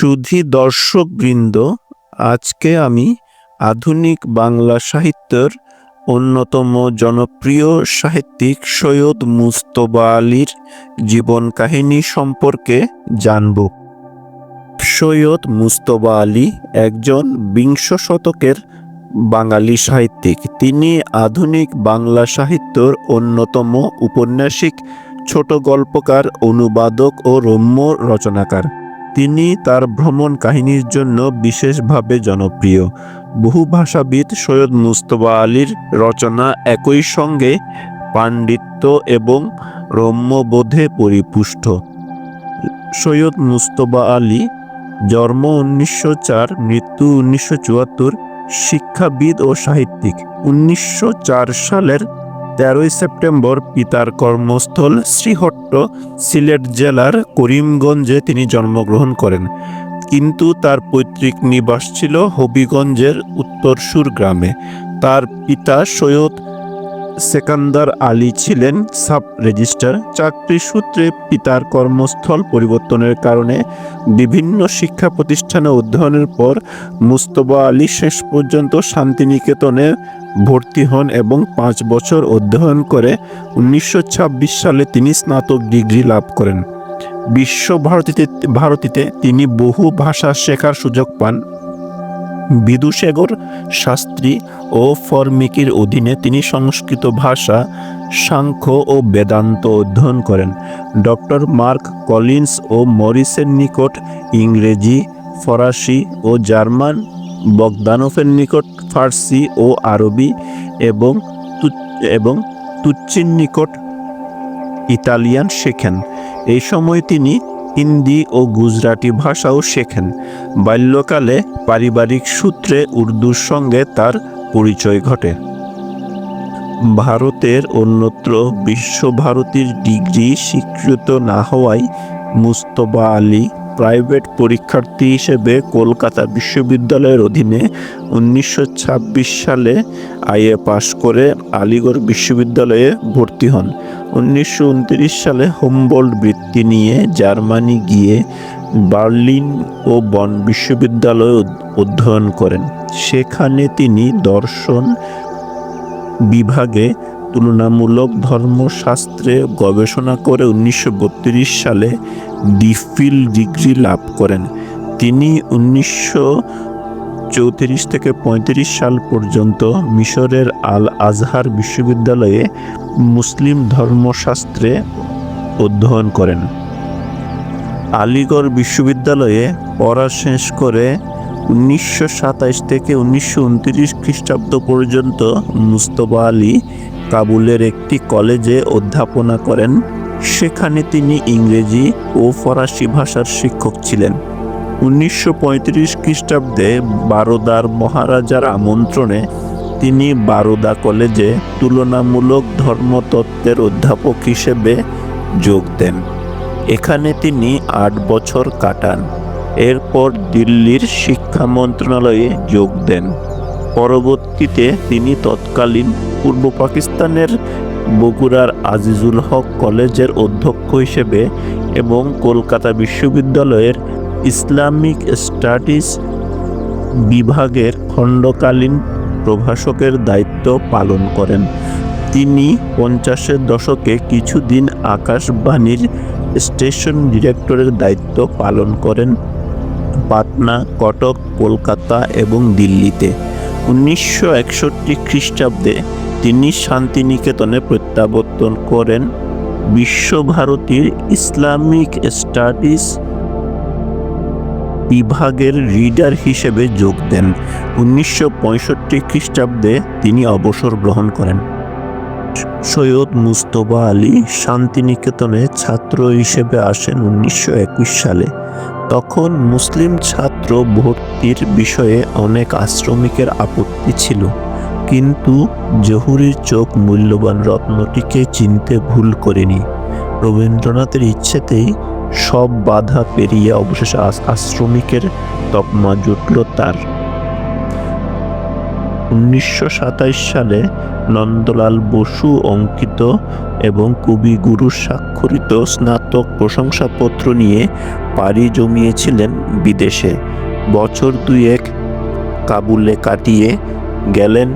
সুধী দর্শকবৃন্দ, আজকে আমি আধুনিক বাংলা সাহিত্যের অন্যতম জনপ্রিয় সাহিত্যিক সৈয়দ মুস্তবা আলীর জীবন কাহিনী সম্পর্কে জানব। সৈয়দ মুস্তবা আলী একজন বিংশ শতকের বাঙালি সাহিত্যিক। তিনি আধুনিক বাংলা সাহিত্যের অন্যতম উপন্যাসিক ছোট গল্পকার, অনুবাদক ও রম্য রচনাকার। তিনি তার ভ্রমণ কাহিনীর জন্য বিশেষভাবে জনপ্রিয়। বহু ভাষাবিদ সৈয়দ মুস্তফা আলীর রচনা একই সঙ্গে পাণ্ডিত্য এবং রম্যবোধে পরিপুষ্ট। সৈয়দ মুস্তফা আলী জন্ম উনিশশো চার, মৃত্যু উনিশশো চুয়াত্তর, শিক্ষাবিদ ও সাহিত্যিক। উনিশশো চার সালের তেরোই সেপ্টেম্বর পিতার কর্মস্থল শ্রীহট্ট, সিলেট জেলার করিমগঞ্জে তিনি জন্মগ্রহণ করেন। কিন্তু তার পৈতৃক নিবাস ছিল হবিগঞ্জের উত্তরসুর গ্রামে। তার পিতা সৈয়দ সেকান্দার আলী ছিলেন সাব রেজিস্ট্রার। চাকরি সূত্রে পিতার কর্মস্থল পরিবর্তনের কারণে বিভিন্ন শিক্ষা প্রতিষ্ঠানে অধ্যয়নের পর মুস্তবা আলী শেষ পর্যন্ত শান্তিনিকেতনে ভর্তি হন এবং পাঁচ বছর অধ্যয়ন করে উনিশশো ছাব্বিশ সালে তিনি স্নাতক ডিগ্রি লাভ করেন। বিশ্ব ভারতীতে ভারতীতে তিনি বহু ভাষা শেখার সুযোগ পান। বিদুশেগর শাস্ত্রী ও ফরমিকির অধীনে তিনি সংস্কৃত ভাষা, সাংখ্য ও বেদান্ত অধ্যয়ন করেন। ডক্টর মার্ক কলিন্স ও মরিসের নিকট ইংরেজি, ফরাসি ও জার্মান বগদানোফের নিকট ফার্সি ও আরবি এবং এবং তুচ্চির নিকট ইতালিয়ান শেখেন। এই সময় তিনি হিন্দি ও গুজরাটি ভাষাও শেখেন। বাল্যকালে পারিবারিক সূত্রে উর্দুর সঙ্গে তার পরিচয় ঘটে। ভারতের অন্যত্র বিশ্বভারতীর ডিগ্রি স্বীকৃত না হওয়ায় মুস্তফা আলী প্রাইভেট পরীক্ষার্থী হিসেবে কলকাতা বিশ্ববিদ্যালয়ের অধীনে উনিশশো ছাব্বিশ সালে আইএ পাশ করে আলিগড় বিশ্ববিদ্যালয়ে ভর্তি হন। উনিশশো উনত্রিশ সালে হোমবোল্ড বৃত্তি নিয়ে জার্মানি গিয়ে বার্লিন ও বন বিশ্ববিদ্যালয়ে অধ্যয়ন করেন। সেখানে তিনি দর্শন বিভাগে তুলনামূলক ধর্মশাস্ত্রে গবেষণা করে উনিশশো বত্রিশ সালে ডিফিল ডিগ্রি লাভ করেন। তিনি উনিশশো চৌত্রিশ থেকে পঁয়ত্রিশ সাল পর্যন্ত মিশরের আল আজহার বিশ্ববিদ্যালয়ে মুসলিম ধর্মশাস্ত্রে অধ্যয়ন করেন। আলিগড় বিশ্ববিদ্যালয়ে পড়া শেষ করে উনিশশো সাতাইশ থেকে উনিশশো উনত্রিশ খ্রিস্টাব্দ পর্যন্ত মুস্তফা আলী কাবুলের একটি কলেজে অধ্যাপনা করেন। সেখানে তিনি ইংরেজি ও ফরাসি ভাষার শিক্ষক ছিলেন। উনিশশো পঁয়ত্রিশ খ্রিস্টাব্দে বারোদার মহারাজার আমন্ত্রণে তিনি বারোদা কলেজে তুলনামূলক ধর্মতত্ত্বের অধ্যাপক হিসেবে যোগ দেন। এখানে তিনি আট বছর কাটান। এরপর দিল্লির শিক্ষা মন্ত্রণালয়ে যোগ দেন। পরবর্তীতে তিনি তৎকালীন পূর্ব পাকিস্তানের বগুড়ার আজিজুল হক কলেজের অধ্যক্ষ হিসেবে এবং কলকাতা বিশ্ববিদ্যালয়ের ইসলামিক স্টাডিজ বিভাগের খণ্ডকালীন প্রভাষকের দায়িত্ব পালন করেন। তিনি পঞ্চাশের দশকে কিছুদিন আকাশবাণীর স্টেশন ডিরেক্টরের দায়িত্ব পালন করেন পাটনা, কটক, কলকাতা এবং দিল্লিতে। উনিশশো একষট্টি খ্রিস্টাব্দে তিনি শান্তিনিকেতনে প্রত্যাবর্তন করেন। বিশ্বভারতীর ইসলামিক স্টাডিজ বিভাগের রিডার হিসেবে যোগ দেন। উনিশশো পঁয়ষট্টি খ্রিস্টাব্দে তিনি অবসর গ্রহণ করেন। সৈয়দ মুস্তফা আলী শান্তিনিকেতনে ছাত্র হিসেবে আসেন উনিশশো একুশ সালে। তখন মুসলিম ছাত্র ভর্তির বিষয়ে অনেক আশ্রমিকের আপত্তি ছিল। কিন্তু জহুরির চোখ মূল্যবান রত্নটিকে চিনতে ভুল করেনি। রবীন্দ্রনাথের ইচ্ছেতেই সব বাধা পেরিয়ে অবশেষে আশ্রমিকের তকমা জুটল তার। উনিশশো সালে নন্দলাল বসু অঙ্কিত এবং কবি কবিগুরু স্বাক্ষরিত স্নাতক প্রশংসাপত্র নিয়ে পাড়ি জমিয়েছিলেন বিদেশে। বছর দুয়েক কাবুলে কাটিয়ে গেলেন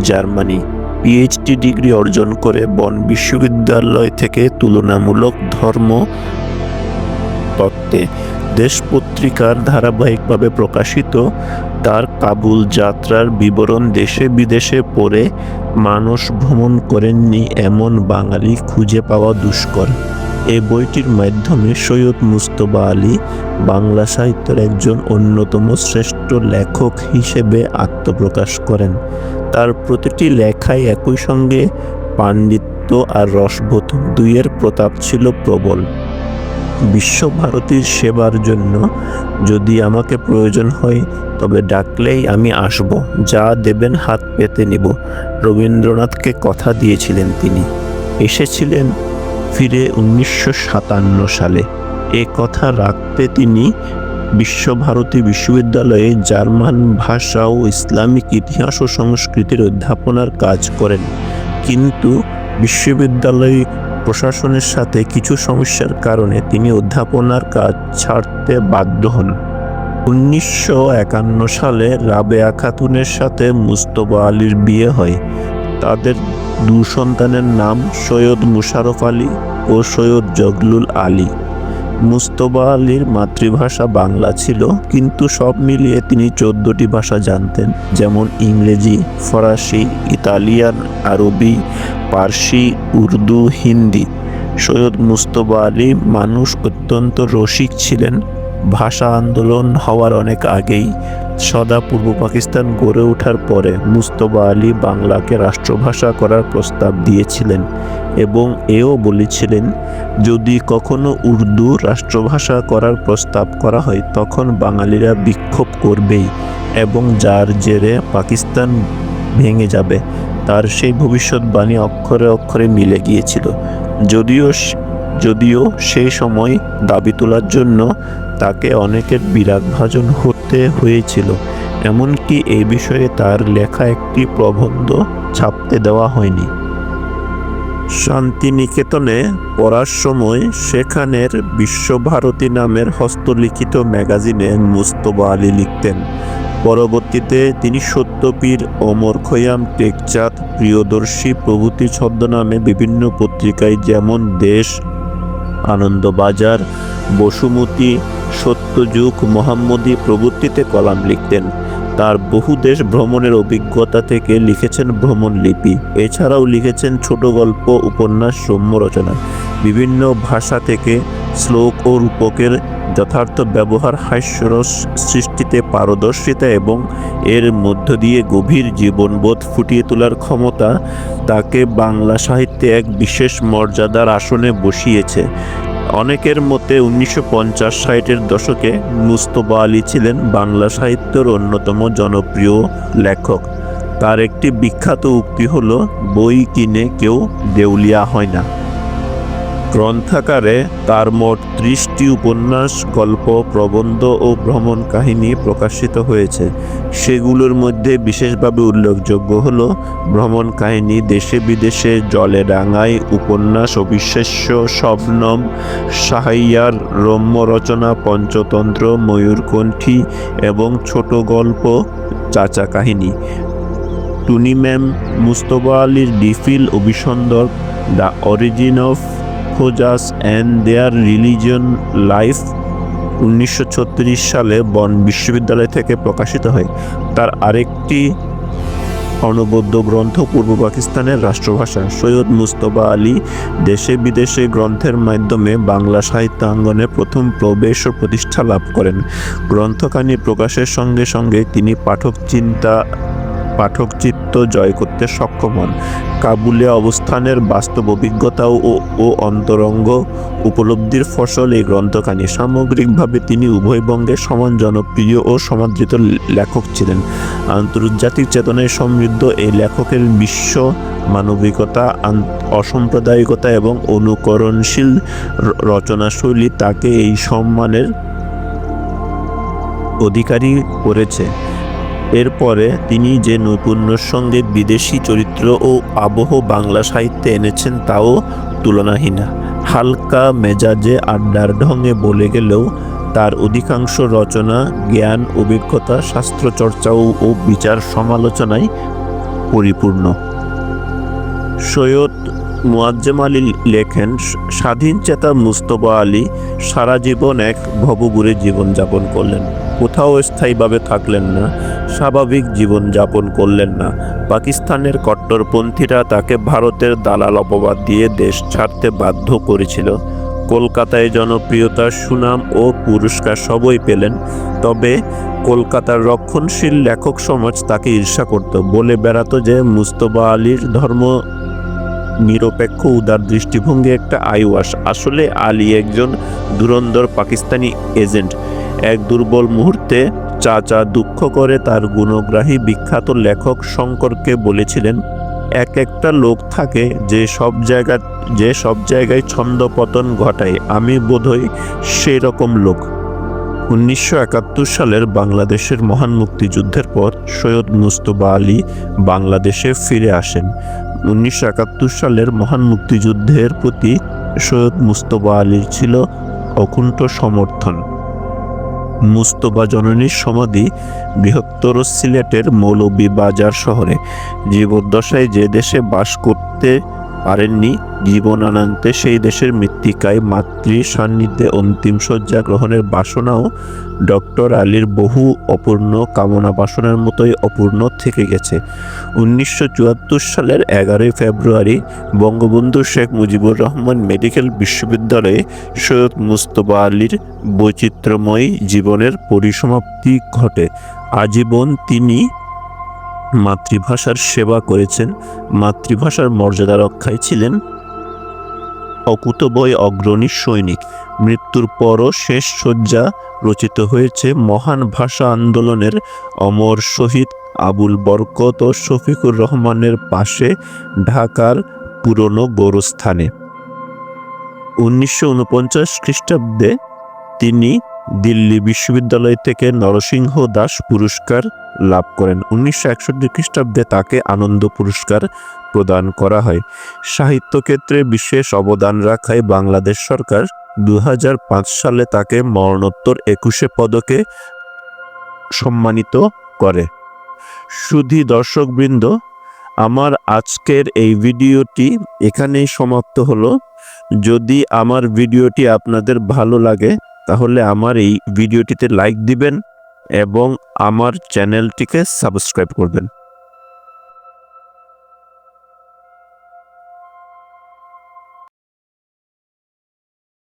জার্মানি পিএইচডি ডিগ্রি অর্জন করে বন বিশ্ববিদ্যালয় থেকে তুলনামূলক ধর্ম তত্ত্বে দেশ পত্রিকার ধারাবাহিকভাবে প্রকাশিত, তার কাবুল যাত্রার বিবরণ দেশে বিদেশে পড়ে মানুষ ভ্রমণ করেননি এমন বাঙালি খুঁজে পাওয়া দুষ্কর। এই বইটির মাধ্যমে সৈয়দ মুস্তবা আলী বাংলা সাহিত্যের একজন অন্যতম শ্রেষ্ঠ লেখক হিসেবে আত্মপ্রকাশ করেন। তার প্রতিটি লেখায় একই সঙ্গে পাণ্ডিত্য আর রসবোধ দুইয়ের প্রতাপ ছিল প্রবল। বিশ্বভারতীর সেবার জন্য যদি আমাকে প্রয়োজন হয়, তবে ডাকলেই আমি আসব, যা দেবেন হাত পেতে নিব। রবীন্দ্রনাথকে কথা দিয়েছিলেন তিনি। এসেছিলেন ফিরে উনিশশো সাতান্ন সালে। এ কথা রাখতে তিনি বিশ্বভারতী বিশ্ববিদ্যালয়ে জার্মান ভাষা ও ইসলামিক ইতিহাস ও সংস্কৃতির অধ্যাপনার কাজ করেন। কিন্তু বিশ্ববিদ্যালয় প্রশাসনের সাথে কিছু সমস্যার কারণে তিনি অধ্যাপনার কাজ ছাড়তে বাধ্য হন। উনিশশো একান্ন সালে রাবেয়া খাতুনের সাথে মুস্তফা আলীর বিয়ে হয়। তাদের দু সন্তানের নাম সৈয়দ মুশারফ আলী ও সৈয়দ জগলুল আলী। মুস্তফা আলীর মাতৃভাষা বাংলা ছিল, কিন্তু সব মিলিয়ে তিনি চোদ্দটি ভাষা জানতেন, যেমন ইংরেজি, ফরাসি, ইতালিয়ান, আরবি, পার্সি, উর্দু, হিন্দি। সৈয়দ মুস্তফা আলী মানুষ অত্যন্ত রসিক ছিলেন। ভাষা আন্দোলন হওয়ার অনেক আগেই সদা পূর্ব পাকিস্তান গড়ে ওঠার পরে মুস্তফা আলী বাংলাকে রাষ্ট্রভাষা করার প্রস্তাব দিয়েছিলেন। এবং এও বলেছিলেন, যদি কখনো উর্দু রাষ্ট্রভাষা করার প্রস্তাব করা হয়, তখন বাঙালিরা বিক্ষোভ করবেই এবং যার জেরে পাকিস্তান ভেঙে যাবে, তার সেই ভবিষ্যৎবাণী অক্ষরে অক্ষরে মিলে গিয়েছিল। যদিও যদিও সেই সময় দাবি তোলার জন্য তাকে অনেকের বিরাগভাজন হতে হয়েছিল, এমনকি এই বিষয়ে তার লেখা একটি প্রবন্ধ ছাপতে দেওয়া হয়নি। শান্তিনিকেতনে পড়ার সময় সেখানের বিশ্বভারতী নামের হস্তলিখিত ম্যাগাজিনে মুস্তফা আলী লিখতেন। পরবর্তীতে তিনি সত্যপীর অমর খয়াম টেকচাঁদ প্রিয়দর্শী প্রভৃতি ছদ্মনামে বিভিন্ন পত্রিকায় যেমন দেশ, আনন্দবাজার, বসুমতী, সত্যযুগ, মোহাম্মদী প্রভৃতিতে কলাম লিখতেন। তার বহু দেশ ভ্রমণের অভিজ্ঞতা থেকে লিখেছেন ভ্রমণ লিপি। এছাড়াও লিখেছেন ছোট গল্প, উপন্যাস রম্য রচনা। বিভিন্ন ভাষা থেকে শ্লোক ও রূপকের যথার্থ ব্যবহার হাস্যরস সৃষ্টিতে পারদর্শিতা এবং এর মধ্য দিয়ে গভীর জীবনবোধ ফুটিয়ে তোলার ক্ষমতা তাকে বাংলা সাহিত্যে এক বিশেষ মর্যাদার আসনে বসিয়েছে। অনেকের মতে উনিশশো পঞ্চাশ ষাটের দশকে মুস্তফা আলী ছিলেন বাংলা সাহিত্যের অন্যতম জনপ্রিয় লেখক। তার একটি বিখ্যাত উক্তি হল, বই কিনে কেউ দেউলিয়া হয় না। গ্রন্থাকারে তার মোট ত্রিশটি উপন্যাস, গল্প, প্রবন্ধ ও ভ্রমণ কাহিনী প্রকাশিত হয়েছে। সেগুলোর মধ্যে বিশেষভাবে উল্লেখযোগ্য হল ভ্রমণ কাহিনী, দেশে বিদেশে, জলে ডাঙায়, উপন্যাস অবিশ্বাস্য শবনম, সাহাইয়ার রম্য রচনা, পঞ্চতন্ত্র, ময়ূরকণ্ঠী এবং ছোট গল্প, চাচা কাহিনী। টুনি ম্যাম মুস্তফা আলীর DPhil অভিসন্দর, the origin of Khojas and their religion life উনিশশো ছত্রিশ সালে বন বিশ্ববিদ্যালয় থেকে প্রকাশিত হয়। তার আরেকটি অনবদ্য গ্রন্থ পূর্ব পাকিস্তানের রাষ্ট্রভাষা। সৈয়দ মুস্তফা আলী দেশে বিদেশে গ্রন্থের মাধ্যমে বাংলা সাহিত্যাঙ্গনে প্রথম প্রবেশ ও প্রতিষ্ঠা লাভ করেন। গ্রন্থখানি প্রকাশের সঙ্গে সঙ্গে তিনি পাঠক চিন্তা পাঠক চিত্ত জয় করতে সক্ষম হন। কাবুলে অবস্থানের বাস্তব অভিজ্ঞতা ও ও অন্তরঙ্গ উপলব্ধির ফসল এই গ্রন্থখানি। সামগ্রিকভাবে তিনি উভয় বঙ্গে সমান জনপ্রিয় ও সমাদৃত লেখক ছিলেন। আন্তর্জাতিক চেতনায় সমৃদ্ধ এই লেখকের বিশ্ব মানবিকতা অসাম্প্রদায়িকতা এবং অনুকরণশীল রচনাশৈলী তাকে এই সম্মানের অধিকারী করেছে। এরপরে তিনি যে নৈপুণ্যের সঙ্গে বিদেশি চরিত্র ও আবহ বাংলা সাহিত্যে এনেছেন তাও তুলনাহীন। হালকা মেজাজে আড্ডার ঢঙে বলে গেলেও তার অধিকাংশ রচনা, জ্ঞান, অভিজ্ঞতা শাস্ত্রচর্চা ও- বিচার সমালোচনায় পরিপূর্ণ। সৈয়দ মুয়াজ্জেম আলী লেখেন, স্বাধীন চেতা মুস্তফা আলী সারা জীবন এক ভবঘুরে জীবনযাপন করলেন। কোথাও স্থায়ীভাবে থাকলেন না। স্বাভাবিক জীবন যাপন করলেন না। পাকিস্তানের কট্টরপন্থীরা তাকে ভারতের দালাল অপবাদ দিয়ে দেশ ছাড়তে বাধ্য করেছিল। কলকাতায় জনপ্রিয়তা সুনাম ও পুরস্কার সবই পেলেন, তবে কলকাতার রক্ষণশীল লেখক সমাজ তাকে ঈর্ষা করত। বলে বেড়াতো যে, মুস্তফা আলীর ধর্ম নিরপেক্ষ, উদার দৃষ্টিভঙ্গি একটা আইওয়াস। আসলে আলী একজন ধুরন্ধর পাকিস্তানি এজেন্ট। এক দুর্বল মুহূর্তে চাচা দুঃখ করে তার গুণগ্রাহী বিখ্যাত লেখক শঙ্করকে বলেছিলেন, এক একটা লোক থাকে যে সব জায়গা, যে সব জায়গায় ছন্দপতন ঘটায়। আমি বোধহয় সেই রকম লোক। উনিশশো একাত্তর সালের বাংলাদেশের মহান মুক্তিযুদ্ধের পর সৈয়দ মুস্তবা আলী বাংলাদেশে ফিরে আসেন। উনিশশো একাত্তর সালের মহান মুক্তিযুদ্ধের প্রতি সৈয়দ মুস্তবা আলীর ছিল অকুণ্ঠ সমর্থন। মুস্তফা জননীর সমাধি বৃহত্তর সিলেটের মৌলভী বাজার শহরে। জীবদ্দশায় যে দেশে বাস করতে পারেননি। জীবনানান্তে সেই দেশের মৃত্তিকায় মাতৃ সান্নিধ্যে অন্তিম শয্যা গ্রহণের বাসনাও ডক্টর আলীর বহু অপূর্ণ কামনা বাসনার মতোই অপূর্ণ থেকে গেছে। উনিশশো চুয়াত্তর সালের এগারোই ফেব্রুয়ারি বঙ্গবন্ধু শেখ মুজিবুর রহমান মেডিকেল বিশ্ববিদ্যালয়ে সৈয়দ মুস্তফা আলীর বৈচিত্র্যময় জীবনের পরিসমাপ্তি ঘটে। আজীবন তিনি মাতৃভাষার সেবা করেছেন, মাতৃভাষার মর্যাদা রক্ষায় ছিলেন অকুতবয় অগ্রণী সৈনিক। মৃত্যুর পরও শেষ শয্যা রচিত হয়েছে মহান ভাষা আন্দোলনের অমর শহীদ আবুল বরকত ও শফিকুর রহমানের পাশে ঢাকার পুরনো গোরস্থানে। উনিশশো উনপঞ্চাশ খ্রিস্টাব্দে তিনি দিল্লি বিশ্ববিদ্যালয় থেকে নরসিংহ দাস পুরস্কার লাভ করেন। উনিশশো একষট্টি খ্রিস্টাব্দে তাকে আনন্দ পুরস্কার প্রদান করা হয়। সাহিত্য ক্ষেত্রে বিশেষ অবদান রাখায় বাংলাদেশ সরকার দু হাজার পাঁচ সালে তাকে মরণোত্তর একুশে পদকে সম্মানিত করে। সুধী দর্শকবৃন্দ, আমার আজকের এই ভিডিওটি এখানেই সমাপ্ত হলো। যদি আমার ভিডিওটি আপনাদের ভালো লাগে তাহলে আমার এই ভিডিওটিতে লাইক দিবেন এবং আমার চ্যানেলটিকে সাবস্ক্রাইব করবেন।